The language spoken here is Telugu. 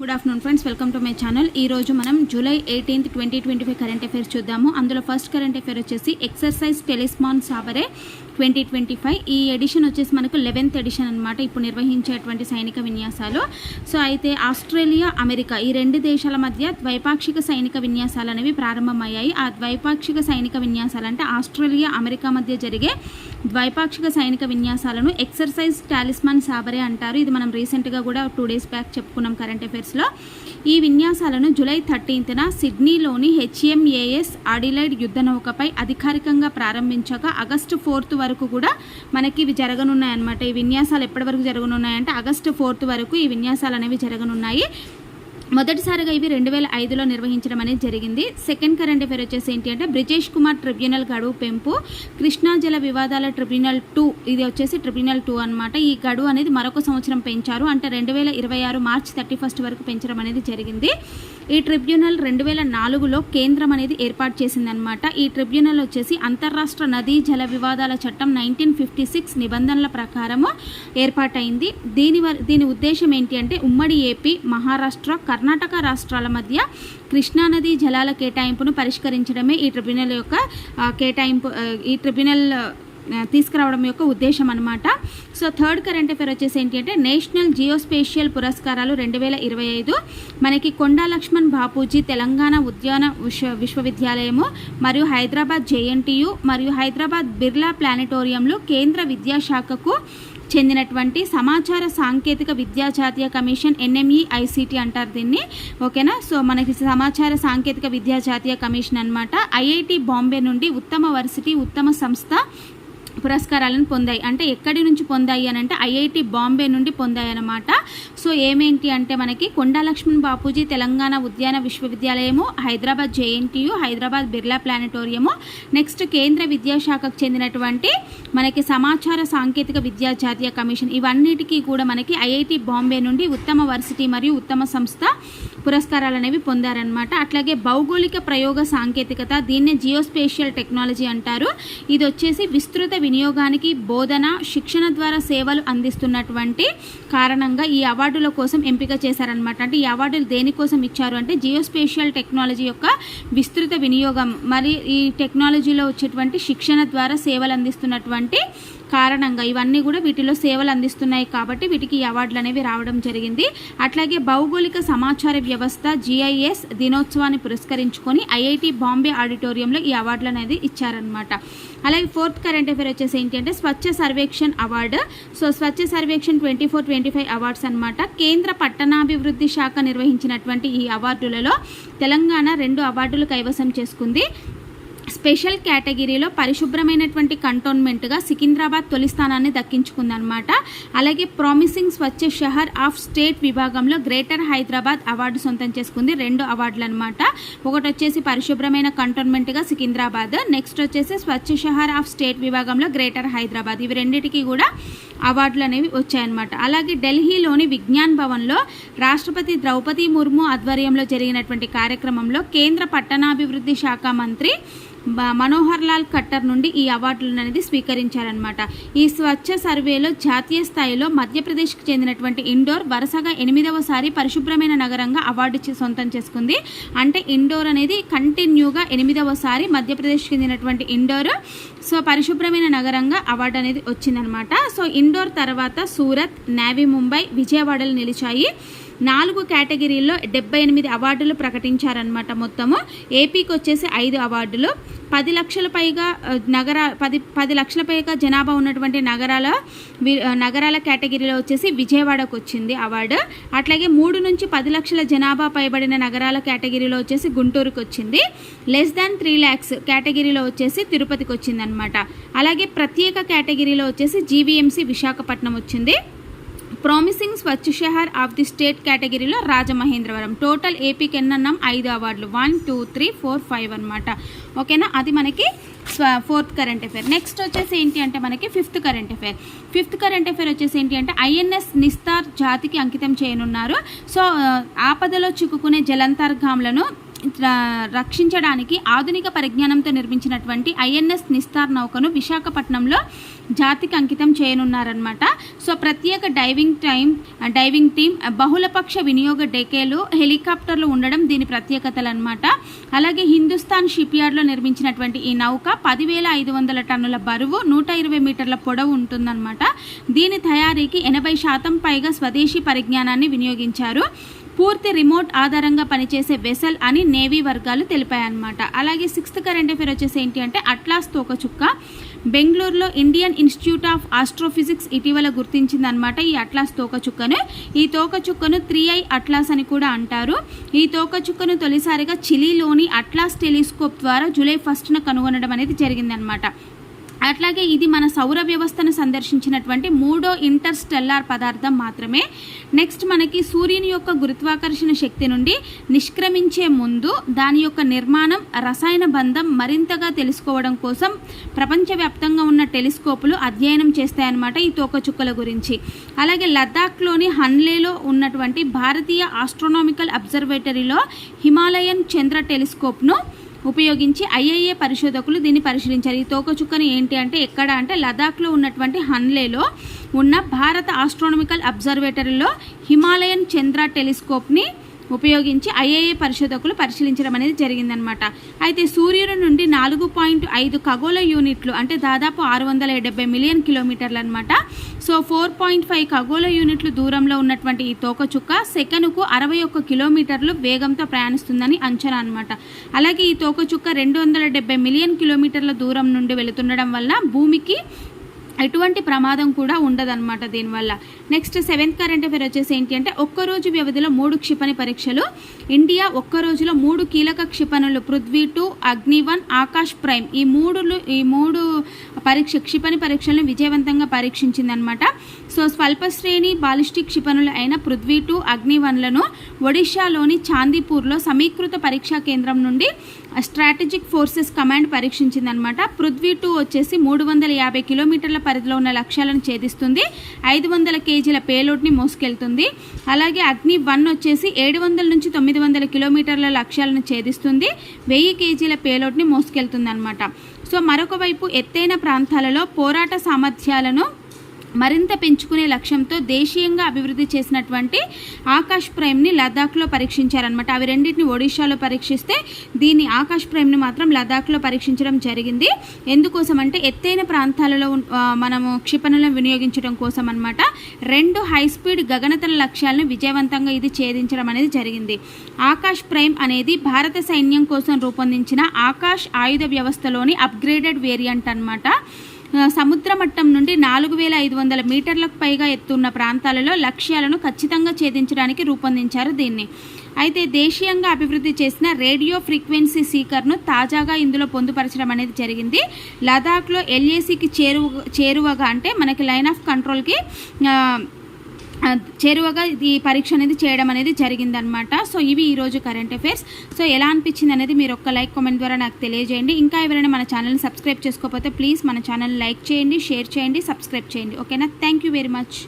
Good afternoon friends welcome to my channel ఈ రోజు మనం July eighteenth twenty twenty five current affairs చూద్దాము. అందులో ఫస్ట్ కరెంట్ అఫైర్ వచ్చేసి exercise talisman sabre twenty twenty five. ఈ ఎడిషన్ వచ్చేసి మనకు లెవెన్త్ ఎడిషన్ అనమాట ఇప్పుడు నిర్వహించేటువంటి సైనిక విన్యాసాలు. సో అయితే ఆస్ట్రేలియా అమెరికా ఈ రెండు దేశాల మధ్య ద్వైపాక్షిక సైనిక విన్యాసాలు అనేవి ప్రారంభమయ్యాయి. ఆ ద్వైపాక్షిక సైనిక విన్యాసాలు అంటే ఆస్ట్రేలియా అమెరికా మధ్య జరిగే ద్వైపాక్షిక సైనిక విన్యాసాలను ఎక్సర్సైజ్ టాలిస్మాన్ సాబరే అంటారు. ఇది మనం రీసెంట్గా కూడా టూ డేస్ బ్యాక్ చెప్పుకున్నాం కరెంట్ అఫైర్స్లో. ఈ విన్యాసాలను జూలై థర్టీన్త్న సిడ్నీలోని హెచ్ఎంఏఎస్ ఆడిలైడ్ యుద్ధ నౌకపై అధికారికంగా ప్రారంభించగా ఆగస్టు ఫోర్త్ వరకు వరకు కూడా మనకి ఇవి జరగనున్నాయన్నమాట ఈ విన్యాసాలు ఎప్పటి వరకు జరగనున్నాయంటే ఆగస్టు ఫోర్త్ వరకు ఈ విన్యాసాలు అనేవి జరగనున్నాయి. మొదటిసారిగా ఇవి రెండు వేల ఐదులో నిర్వహించడం అనేది జరిగింది. సెకండ్ కరెంట్ అఫేర్ వచ్చేసి ఏంటి అంటే బ్రిజేష్ కుమార్ ట్రిబ్యునల్ గడువు పెంపు కృష్ణా జల వివాదాల ట్రిబ్యునల్ టూ ఇది వచ్చేసి ట్రిబ్యునల్ టూ అనమాట ఈ గడువు అనేది మరొక సంవత్సరం పెంచారు. అంటే రెండు వేల ఇరవై ఆరు మార్చి థర్టీ ఫస్ట్ వరకు పెంచడం అనేది జరిగింది. ఈ ట్రిబ్యునల్ రెండు వేల నాలుగులో కేంద్రం అనేది ఏర్పాటు చేసిందనమాట ఈ ట్రిబ్యునల్ వచ్చేసి అంతర్రాష్ట్ర నదీ జల వివాదాల చట్టం నైన్టీన్ ఫిఫ్టీ సిక్స్ నిబంధనల ప్రకారము ఏర్పాటైంది. దీని దీని ఉద్దేశం ఏంటి అంటే ఉమ్మడి ఏపీ మహారాష్ట్ర కర్ణాటక రాష్ట్రాల మధ్య కృష్ణానదీ జలాల కేటాయింపును పరిష్కరించడమే ఈ ట్రిబ్యునల్ యొక్క కేటాయింపు ఈ ట్రిబ్యునల్ తీసుకురావడం యొక్క ఉద్దేశం అనమాట సో థర్డ్ కరెంట్ అఫేర్ వచ్చేసి ఏంటి అంటే నేషనల్ జియోస్పేషియల్ పురస్కారాలు రెండు వేల ఇరవై ఐదు మనకి కొండా లక్ష్మణ్ బాపూజీ తెలంగాణ ఉద్యాన విశ్వ విశ్వవిద్యాలయము మరియు హైదరాబాద్ జేఎన్టీయు మరియు హైదరాబాద్ బిర్లా ప్లానెటోరియంలో కేంద్ర విద్యాశాఖకు చెందినటువంటి సమాచార సాంకేతిక విద్యా జాతీయ కమిషన్ ఎన్ఎంఈ ఐసిటి అంటారు దీన్ని. ఓకేనా? సో మనకి సమాచార సాంకేతిక విద్యా జాతీయ కమిషన్ అన్నమాట. ఐఐటి బాంబే నుండి ఉత్తమ వర్సిటీ ఉత్తమ సంస్థ పురస్కారాలను పొందాయి. అంటే ఎక్కడి నుంచి పొందాయి అని అంటే ఐఐటి బాంబే నుండి పొందాయి అనమాట సో ఏమేంటి అంటే మనకి కొండా లక్ష్మణ్ బాపూజీ తెలంగాణ ఉద్యాన విశ్వవిద్యాలయము Hyderabad JNTU Hyderabad Birla planetarium next కేంద్ర విద్యాశాఖకు చెందినటువంటి మనకి సమాచార సాంకేతిక విద్యా జాతీయ కమిషన్. ఇవన్నిటికీ కూడా మనకి ఐఐటి బాంబే నుండి ఉత్తమ వర్సిటీ మరియు ఉత్తమ సంస్థ పురస్కారాలు అనేవి పొందారనమాట అట్లాగే భౌగోళిక ప్రయోగ సాంకేతికత దీన్నే జియోస్పేషియల్ టెక్నాలజీ అంటారు. ఇది వచ్చేసి విస్తృత వినియోగానికి బోధన శిక్షణ ద్వారా సేవలు అందిస్తున్నటువంటి కారణంగా ఈ అవార్డుల కోసం ఎంపిక చేశారనమాట అంటే ఈ అవార్డులు దేనికోసం ఇచ్చారు అంటే జియోస్పేషియల్ టెక్నాలజీ యొక్క విస్తృత వినియోగం. మరి ఈ టెక్నాలజీలో వచ్చేటువంటి శిక్షణ ద్వారా సేవలు అందిస్తున్నటువంటి కారణంగా ఇవన్నీ కూడా వీటిలో సేవలు అందిస్తున్నాయి కాబట్టి వీటికి ఈ అవార్డులు అనేవి రావడం జరిగింది. అట్లాగే భౌగోళిక సమాచార వ్యవస్థ జిఐఎస్ దినోత్సవాన్ని పురస్కరించుకొని ఐఐటి బాంబే ఆడిటోరియంలో ఈ అవార్డులు అనేది ఇచ్చారనమాట అలాగే ఫోర్త్ కరెంట్ అఫేర్ వచ్చేసి ఏంటంటే Swachh Survekshan award. So Swachh Survekshan twenty four twenty five awards అనమాట కేంద్ర పట్టణాభివృద్ధి శాఖ నిర్వహించినటువంటి ఈ అవార్డులలో తెలంగాణ రెండు అవార్డులు కైవసం చేసుకుంది. స్పెషల్ కేటగిరీలో పరిశుభ్రమైనటువంటి కంటోన్మెంట్గా సికింద్రాబాద్ తొలి స్థానాన్ని దక్కించుకుందనమాట అలాగే promising Swachh Shahar of state విభాగంలో గ్రేటర్ హైదరాబాద్ అవార్డు సొంతం చేసుకుంది. రెండు అవార్డులు అనమాట ఒకటి వచ్చేసి పరిశుభ్రమైన కంటోన్మెంట్గా సికింద్రాబాద్. నెక్స్ట్ వచ్చేసి స్వచ్ఛ షహర్ ఆఫ్ స్టేట్ విభాగంలో గ్రేటర్ హైదరాబాద్. ఇవి రెండింటికి కూడా అవార్డులు అనేవి వచ్చాయన్నమాట. అలాగే ఢిల్లీలోని విజ్ఞాన్ భవన్లో రాష్ట్రపతి ద్రౌపది ముర్ము ఆధ్వర్యంలో జరిగినటువంటి కార్యక్రమంలో కేంద్ర పట్టణాభివృద్ధి శాఖ మంత్రి మనోహర్ లాల్ ఖట్టర్ నుండి ఈ అవార్డులను అనేది స్వీకరించారనమాట ఈ స్వచ్ఛ సర్వేలో జాతీయ స్థాయిలో మధ్యప్రదేశ్కి చెందినటువంటి ఇండోర్ వరుసగా ఎనిమిదవసారి పరిశుభ్రమైన నగరంగా అవార్డు సొంతం చేసుకుంది. అంటే ఇండోర్ అనేది కంటిన్యూగా ఎనిమిదవసారి మధ్యప్రదేశ్కి చెందినటువంటి ఇండోర్. సో పరిశుభ్రమైన నగరంగా అవార్డు అనేది వచ్చిందనమాట సో ఇండోర్ తర్వాత సూరత్ నావీ ముంబై విజయవాడలు నిలిచాయి. నాలుగు కేటగిరీల్లో డెబ్బై ఎనిమిది అవార్డులు ప్రకటించారనమాట మొత్తము. ఏపీకి వచ్చేసి ఐదు అవార్డులు. పది లక్షల పైగా నగర పది పది లక్షల పైగా జనాభా ఉన్నటువంటి నగరాల వి- నగరాల కేటగిరీలో వచ్చేసి విజయవాడకు వచ్చింది అవార్డు. అట్లాగే మూడు నుంచి పది లక్షల జనాభా పైబడిన నగరాల కేటగిరీలో వచ్చేసి గుంటూరుకు వచ్చింది లెస్ దాన్ త్రీ ల్యాక్స్ కేటగిరీలో వచ్చేసి తిరుపతికి వచ్చింది అనమాట అలాగే ప్రత్యేక కేటగిరీలో వచ్చేసి జీవీఎంసీ విశాఖపట్నం వచ్చింది. Promising Swachh Shahar of the state కేటగిరీలో రాజమహేంద్రవరం. టోటల్ ఏపీకి ఎన్నన్నాం? ఐదు అవార్డులు. One two three four five అనమాట ఓకేనా? అది మనకి ఫోర్త్ కరెంట్ అఫేర్. నెక్స్ట్ వచ్చేసి ఏంటి అంటే మనకి fifth current affair. Fifth current affair వచ్చేసి ఏంటి అంటే ఐఎన్ఎస్ నిస్తార్ జాతికి అంకితం చేయనున్నారు. సో ఆపదలో చిక్కుకునే జలంతర్గాములను రక్షించడానికి ఆధునిక పరిజ్ఞానంతో నిర్మించినటువంటి ఐఎన్ఎస్ నిస్తార్ నౌకను విశాఖపట్నంలో జాతికి అంకితం చేయనున్నారనమాట సో ప్రత్యేక డైవింగ్ టైం డైవింగ్ టీం బహుళపక్ష వినియోగ డెకేలు హెలికాప్టర్లు ఉండడం దీని ప్రత్యేకతలు అనమాట అలాగే హిందుస్థాన్ షిప్ యార్డ్లో నిర్మించినటువంటి ఈ నౌక పదివేల ఐదు వందల టన్నుల బరువు నూట ఇరవై మీటర్ల పొడవు ఉంటుందన్నమాట. దీని తయారీకి ఎనభై శాతం పైగా స్వదేశీ పరిజ్ఞానాన్ని వినియోగించారు. పూర్తి రిమోట్ ఆధారంగా పనిచేసే వెసల్ అని నేవీ వర్గాలు తెలిపాయన్నమాట. అలాగే సిక్స్త్ కరెంట్ అఫేర్ వచ్చేసి ఏంటి అంటే అట్లాస్ తోకచుక్క. బెంగళూరులో ఇండియన్ ఇన్స్టిట్యూట్ ఆఫ్ ఆస్ట్రోఫిజిక్స్ ఇటీవల గుర్తించిందనమాట ఈ అట్లాస్ తోకచుక్కను. ఈ తోకచుక్కను త్రీ ఐ అట్లాస్ అని కూడా అంటారు. ఈ తోకచుక్కను తొలిసారిగా చిలీలోని అట్లాస్ టెలిస్కోప్ ద్వారా జూలై ఫస్ట్న కనుగొనడం అనేది జరిగిందనమాట అట్లాగే ఇది మన సౌర వ్యవస్థను సందర్శించినటువంటి మూడో ఇంటర్స్టెల్లార్ పదార్థం మాత్రమే. నెక్స్ట్ మనకి సూర్యుని యొక్క గురుత్వాకర్షణ శక్తి నుండి నిష్క్రమించే ముందు దాని యొక్క నిర్మాణం రసాయన బంధం మరింతగా తెలుసుకోవడం కోసం ప్రపంచవ్యాప్తంగా ఉన్న టెలిస్కోపులు అధ్యయనం చేస్తాయన్నమాట ఈ తోకచుక్కల గురించి. అలాగే లద్దాఖ్లోని హన్లేలో ఉన్నటువంటి భారతీయ ఆస్ట్రోనామికల్ అబ్జర్వేటరీలో హిమాలయన్ చంద్ర టెలిస్కోప్ను ఉపయోగించి ఐఐఏ పరిశోధకులు దీన్ని పరిశీలించారు. ఈ తోకచుక్కని ఏంటి అంటే ఎక్కడ అంటే లదాఖ్లో ఉన్నటువంటి హన్లేలో ఉన్న భారత ఆస్ట్రానమికల్ అబ్జర్వేటరీలో హిమాలయన్ చంద్ర టెలిస్కోప్ని ఉపయోగించి ఐఏఏ పరిశోధకులు పరిశీలించడం అనేది జరిగిందనమాట అయితే సూర్యుడి నుండి నాలుగు పాయింట్ ఐదు ఖగోళ యూనిట్లు అంటే దాదాపు ఆరు వందల డెబ్బై మిలియన్ కిలోమీటర్లు అనమాట సో ఫోర్ పాయింట్ ఫైవ్ ఖగోళ యూనిట్లు దూరంలో ఉన్నటువంటి ఈ తోకచుక్క సెకనుకు అరవై ఒక్క కిలోమీటర్లు వేగంతో ప్రయాణిస్తుందని అంచనా అనమాట అలాగే ఈ తోకచుక్క రెండు వందల డెబ్బై మిలియన్ కిలోమీటర్ల దూరం నుండి వెళుతుండడం వల్ల భూమికి ఎటువంటి ప్రమాదం కూడా ఉండదన్నమాట దీనివల్ల. నెక్స్ట్ సెవెంత్ కరెంట్ అఫేర్ వచ్చేసి ఏంటి అంటే ఒక్కరోజు వ్యవధిలో మూడు క్షిపణి పరీక్షలు. ఇండియా ఒక్క రోజులో మూడు కీలక క్షిపణులు పృథ్వీ టూ అగ్నివన్ ఆకాష్ ప్రైమ్. ఈ మూడు ఈ మూడు పరీక్ష క్షిపణి పరీక్షలను విజయవంతంగా పరీక్షించిందనమాట సో స్వల్ప శ్రేణి బాలిస్టిక్ క్షిపణులు అయిన పృథ్వీ టూ అగ్నివన్లను ఒడిశాలోని చాందీపూర్లో సమీకృత పరీక్షా కేంద్రం నుండి స్ట్రాటజిక్ ఫోర్సెస్ కమాండ్ పరీక్షించిందనమాట పృథ్వీ టూ వచ్చేసి మూడు వందల యాభై కిలోమీటర్ల పరిధిలో ఉన్న లక్ష్యాలను ఛేదిస్తుంది. ఐదు వందల కేజీల పేలోడ్ని మోసుకెళ్తుంది. అలాగే అగ్ని వన్ వచ్చేసి ఏడు వందల నుంచి తొమ్మిది వందల కిలోమీటర్ల లక్ష్యాలను ఛేదిస్తుంది. వెయ్యి కేజీల పేలోడ్ని మోసుకెళ్తుంది అనమాట సో మరొక వైపు ఎత్తైన ప్రాంతాలలో పోరాట సామర్థ్యాలను మరింత పెంచుకునే లక్ష్యంతో దేశీయంగా అభివృద్ధి చేసినటువంటి ఆకాష్ ప్రైమ్ని లదాఖ్లో పరీక్షించారనమాట అవి రెండింటిని ఒడిశాలో పరీక్షిస్తే దీన్ని ఆకాష్ ప్రైమ్ని మాత్రం లదాఖ్లో పరీక్షించడం జరిగింది. ఎందుకోసం అంటే ఎత్తైన ప్రాంతాలలో మనము క్షిపణులను వినియోగించడం కోసం అనమాట రెండు హై స్పీడ్ గగనతల లక్ష్యాలను విజయవంతంగా ఇది ఛేదించడం అనేది జరిగింది. ఆకాష్ ప్రైమ్ అనేది భారత సైన్యం కోసం రూపొందించిన ఆకాష్ ఆయుధ వ్యవస్థలోని అప్గ్రేడెడ్ వేరియంట్ అన్నమాట. సముద్ర మట్టం నుండి నాలుగు వేల ఐదు వందల మీటర్లకు పైగా ఎత్తున్న ప్రాంతాలలో లక్ష్యాలను ఖచ్చితంగా ఛేదించడానికి రూపొందించారు దీన్ని. అయితే దేశీయంగా అభివృద్ధి చేసిన రేడియో ఫ్రీక్వెన్సీ సీకర్ను తాజాగా ఇందులో పొందుపరచడం అనేది జరిగింది. లదాఖ్లో ఎల్ఏసికి చేరువ చేరువగా అంటే మనకి లైన్ ఆఫ్ కంట్రోల్కి చేరువగా ఈ పరీక్ష అనేది చేయడం అనేది జరిగిందనమాట సో ఇవి ఈరోజు కరెంట్ అఫైర్స్ సో ఎలా అనిపించింది అనేది మీరు ఒక్క లైక్ కామెంట్ ద్వారా నాకు తెలియజేయండి. ఇంకా ఎవరైనా మన ఛానల్ని సబ్స్క్రైబ్ చేసుకోకపోతే ప్లీజ్ మన ఛానల్ లైక్ చేయండి షేర్ చేయండి సబ్స్క్రైబ్ చేయండి. ఓకేనా థ్యాంక్ యూ వెరీ మచ్